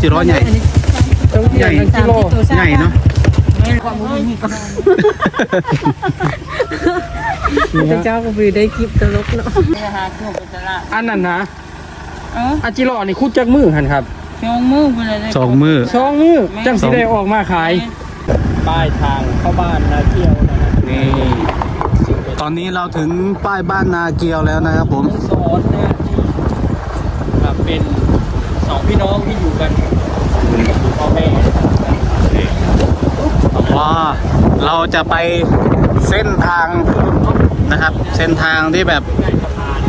จิร้อใหญ่ ใหญ่กิโลใหญ่เนาะเจ้าก็ไปได้คลิปตลกเนาะอันนั้นนะเอออาจิโร่นี่คุดจักมือหันครับชองมือไปเลยสองมือสองมือจังสิได้ออกมาขาย ป้ายทางเข้าบ้านนาเที่ยวนะฮะนี่ตอนนี้เราถึงป้ายบ้านนาเกียวแล้วนะครับผมสอนนะที่แบบเป็นสองพี่น้องที่อยู่กัน พอแม่ว่าเราจะไปเส้นทางนะครับ เส้นทางที่แบบ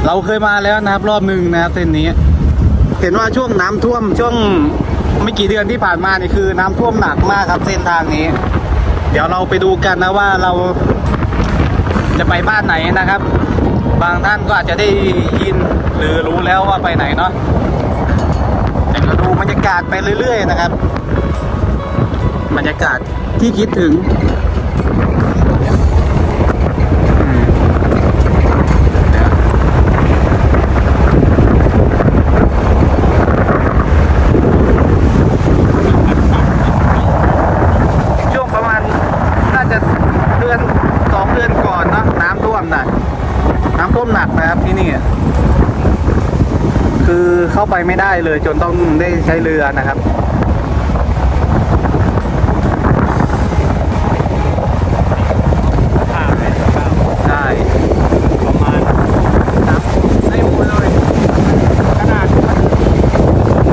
เราเคยมาแล้วนะครับรอบหนึ่งนะครับเส้นนี้ เห็นว่าช่วงน้ำท่วมช่วงไม่กี่เดือนที่ผ่านมานี่คือ น้ำท่วมหนักมากครับเส้นทางนี้ เดี๋ยวเราไปดูกันนะว่าเราจะไปบ้านไหนนะครับ บางท่านก็อาจจะได้ยินหรือรู้แล้วว่าไปไหนเนาะ บรรยากาศไปเรื่อย ๆ นะครับ บรรยากาศที่คิดถึงเดี๋ยวช่วงประมาณน่าจะเดือนสองเดือนก่อนเนอะน้ำท่วมนะน้ำท่วมหนักนะครับที่นี่ คือเข้าไปไม่ได้เลยจนต้องได้ใช้เรือนะครับ ผ่านไปครับ ใช่ ประมาณนับได้หมดเลยขนาดมัน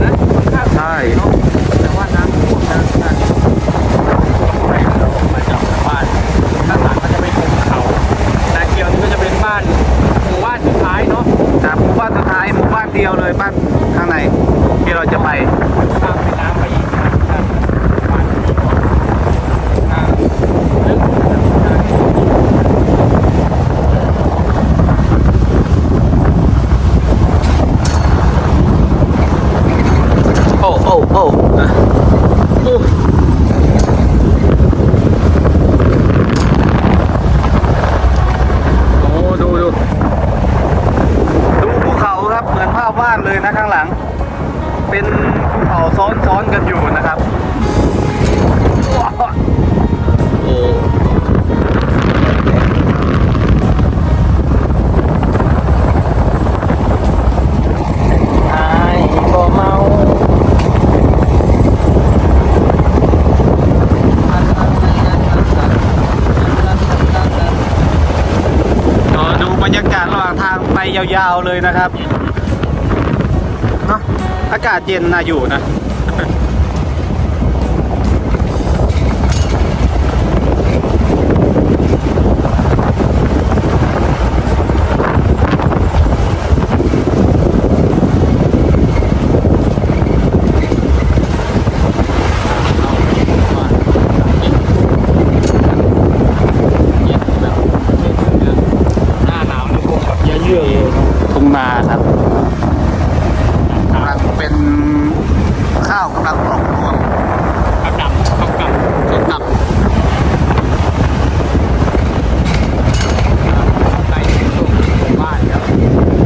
นะข้าง ใช่ เนาะแต่ว่าน้ำท่วมนะขนาดไปเรามาจากบ้านข้างหลังก็จะเป็นภูเขานาเกียวนี่ก็จะเป็นบ้านหมู่บ้านสุดท้ายเนาะ จากหมู่บ้านสุดท้าย หมู่บ้านเดียวเลยบ้านข้างในที่เราจะไป ข้ามแม่น้ำไปอีกนะครับบ้านนี้ก็อ่าลึกนะ โอ้โอ้โอ้อะโอ้โอ้ดูดูดูภูเขาครับเหมือนภาพวาดเลยนะข้างหลัง เป็นภูเขาซ้อนซ้อนกันอยู่นะครับโอ้ ไอ้บ่เมา รอดูบรรยากาศระหว่างทางไปยาวเลยนะครับเนอะอากาศเย็นนะอยู่นะ หน้าหนาวนี่คงแบบเยอะๆเลย ทุ่งนาครับกำลังเป็นข้าวกำลังออกรวง กับดำกับกับ ก็กลับ ไปช่วงบ้านครับ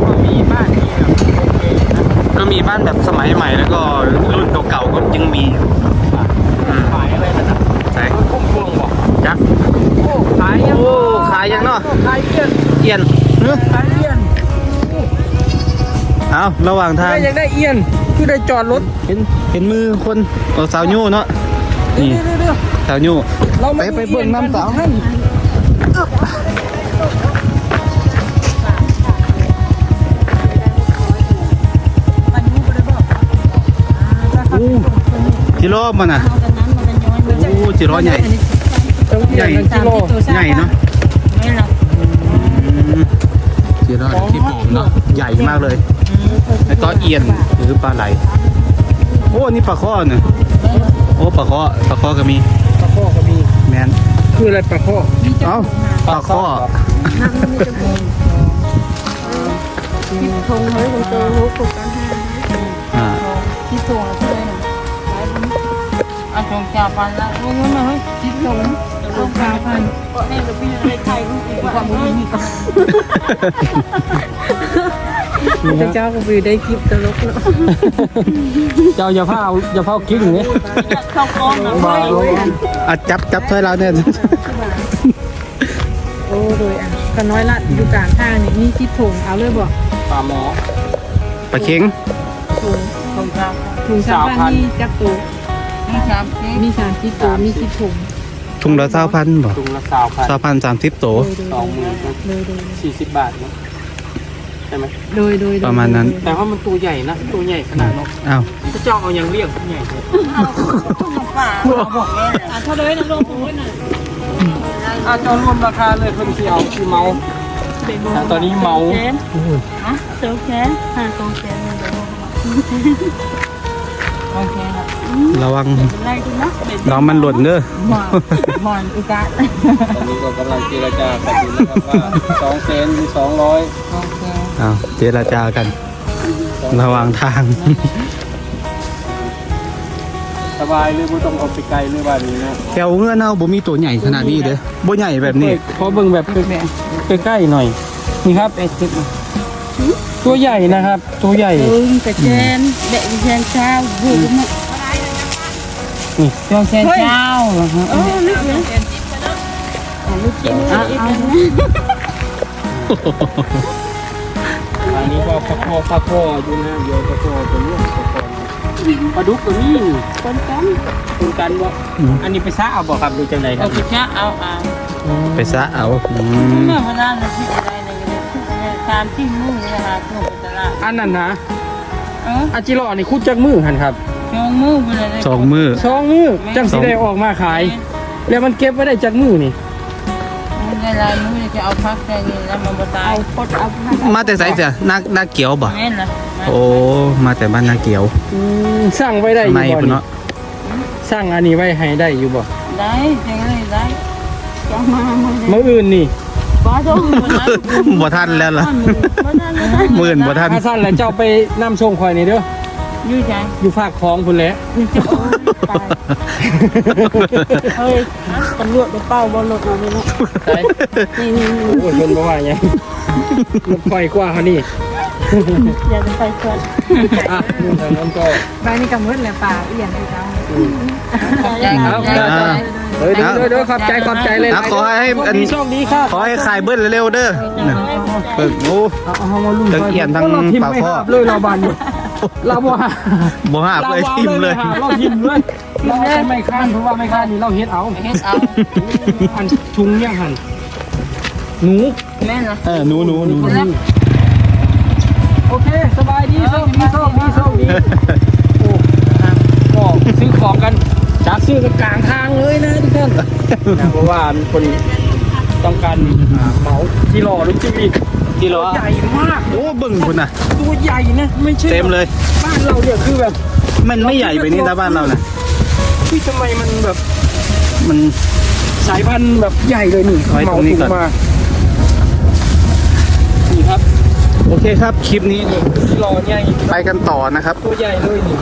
ก็มีบ้านที่แบบโอเคนะ ก็มีบ้าน แบบสมัยใหม่แล้วก็รุ่นเก่าๆก็ยังมีอยู่อืมขายอะไรนั่นน่ะใช่พุ่มพวงบอกยักษ์โอ้ขายยังโอ้ขายยังเนาะขายเยี่ยนเอียนเฮ้ยขายเยี่ยนเอาระหว่างทางได้ยังได้เอียนคือได้จอดรถเห็นเห็นมือคนเอาสาวยู่เนาะนี่เดี๋ยวเดี๋ยวสาวยู่เราไปไปเบิ่งน้ำสาวท่า จิโร่มันอะอู้จิโร่ใหญ่ ใหญ่กิโลใหญ่เนาะไม่หรอกอืมจิโร่ที่ผมเนาะใหญ่มากเลยแล้วก็เอียนหรือปลาไหล โอ้นี่ปลาข้อเนี่ยโอ้ปลาข้อปลาข้อก็มีปลาข้อก็มีแมนคืออะไรปลาข้อเอ้าปลาข้อที่ทงเฮ้ยคุณเจอรู้ถูกกัน อะทงจ่าพันละวงเงินมาเฮ้ยที่ทงทงจ่าพันก็แน่จะพี่ในไทยรู้สึกว่ามึงมีแต่เจ้าก็ไปได้คลิปตลกเนาะเจ้าอย่าเผาอย่าเผากิ้งนี่เข้ากล้องนะมาอะจับจับถ้วยเราเนี่ยโอ้โดยอะก็น้อยละอยู่กลางทางนี่มีคิดถุงเอาเลยบ่ปลาหมอปลาเค็งถุงตรงกลางถุงสามพันมีจักตัว นี่สามสิบมีสามสิบตัวมีคิดถุงถุงละเท่าพันบ่ถุงละสาวพันเท่าพันสามสิบโตโดยโดยสองหมื่นโดยโดยสี่สิบบาทเนอะใช่ไหมโดยโดยโดยประมาณนั้นแต่ว่ามันตัวใหญ่นะตัวใหญ่ขนาดนกอ้าวพระเจ้าเอาอย่างเรียกใหญ่เลยป่าบอกแม่อะเท่าเลยนะลงโอ้ยน่ะอาเจ้ารวมราคาเลยเพิ่งที่เอาคือเมาอะตอนนี้เมาฮะโตแค่ฮะโตแค่เนี่ยเดี๋ยวโอเคนะ ระวังไล่ดูนะเด็ดน้องมันหล่นเด้อหมอนหมอนอุกาตอนนี้ก็กำลังเจรจากันอยู่นะครับว่าสองเซนหรือสองร้อยโอเคอ้าวเจรจากัน ระหว่างทาง สบายหรือไม่ต้องเอาไปไกลหรือว่านี้นะแถวเงื่อนเฮาบ่มีตัวใหญ่ขนาดนี้เด้อบ่ใหญ่แบบนี้ขอเบิ่งแบบใกล้ๆหน่อยนี่ครับตัวใหญ่นะครับ ตัวใหญ่เออกระเจนเด็กเชนเช้าหูมั้ง นี่ช่วงเชนเช้าเออลึกเลยเอาเอาอันนี้ก็ปลาคอปลาคออยู่นะเดี๋ยวปลาคอตัวนี้ปลาคอปลาดุกตัวนี้คนกันคุณกันว่าอันนี้ไปซะเอาบอกครับดูจังไดคเอารับไปช้าเอาเอาไปซะเอาอืมเมื่อเวลาเราที่อะไรเนี่ยตามที่มุ่งนะคะพวกตลาดอันนั้นนะเอออาจิโร่นี่คุดจักมือหันครับ จองมือไปเลยสองมือ สองมือจังสิได้ออกมาขาย แล้วมันเก็บไว้ได้จักมือนี่ในลายมือจะเอาพักใจนี่แล้วมันบ่ตายเอาพดเอาพักมาแต่ไสจ้ะนานาเกียวบ่แม่นล่ะโอ้มาแต่บ้านนาเกียวอืมสร้างไว้ได้อยู่ไม่บ่พุ่นนี่เนาะสร้างอันนี้ไว้ให้ได้อยู่บ่ได้จังเลยได้จะมามือมื้ออื่นนี่บ่ต้องบ่ได้บ่ทันแล้วล่ะบ่ได้บ่ได้หมื่นบ่ทันถ้าสั้นแล้วเจ้าไปนำส่งข่อยนี่เด้อ อยู่ใจอยู่ฝากคลองพุ่นแหละจะโอ้ยตายเฮ้ยตำรวจไปเป้าบ่รถมาเลยเนาะใช่นี่นี่โอ้ยเพิ่นบ่ว่าหยังรถไฟกว่าเขานี่อย่าจะไปชวนอะทางนั้นก็บ้านนี้กำมืดแล้วป่าเอียนไปเจ้าขอบใจขอบใจอ่าเฮ้ยเดี๋ยวเดี๋ยวเดี๋ยวขอบใจขอบใจเลยอะขอให้อันโชคดีครับขอให้ขายเบิ้ลเร็วๆเด้อน่ะเปิดโอ้เอาเอามาลุ้นทั้งเอียนทั้งเราทิมปากไม่ข้อหาบเลยเราบานอยู่ เราบ่หาบ่หาบเลยทิมเลยเราทิมเลยเราไม่ค้านเพราะว่าไม่ค้านนี่เราเฮ็ดเอาเฮ็ดเอาอันทุงเนี่ยหันหนูแม่นล่ะเออหนูหนูหนูโอเคสบายดีโชคดีโชคดีโชคดีโอ้ก็ซื้อของกันจากซื้อกันกลางทางเลยนะทุกท่านนะเพราะว่ามีคนต้องการอ่าเหมาที่รอรถจิมี ที่รอใหญ่มาก โอ้เบิ่งพุ่นน่ะ ตัวใหญ่นะ ไม่ใช่เต็มเลย บ้านเราเนี่ยคือแบบ มันไม่ใหญ่ไปนี่นะบ้านเราน่ะที่ทำไมมันแบบมันสายพันธุ์แบบใหญ่เลยนี่ไว้ตรงนี้ก่อนเหมาถุมานี่ครับโอเคครับคลิปนี้ที่รอใหญ่ไปกันต่อนะครับ ตัวใหญ่เลยนี่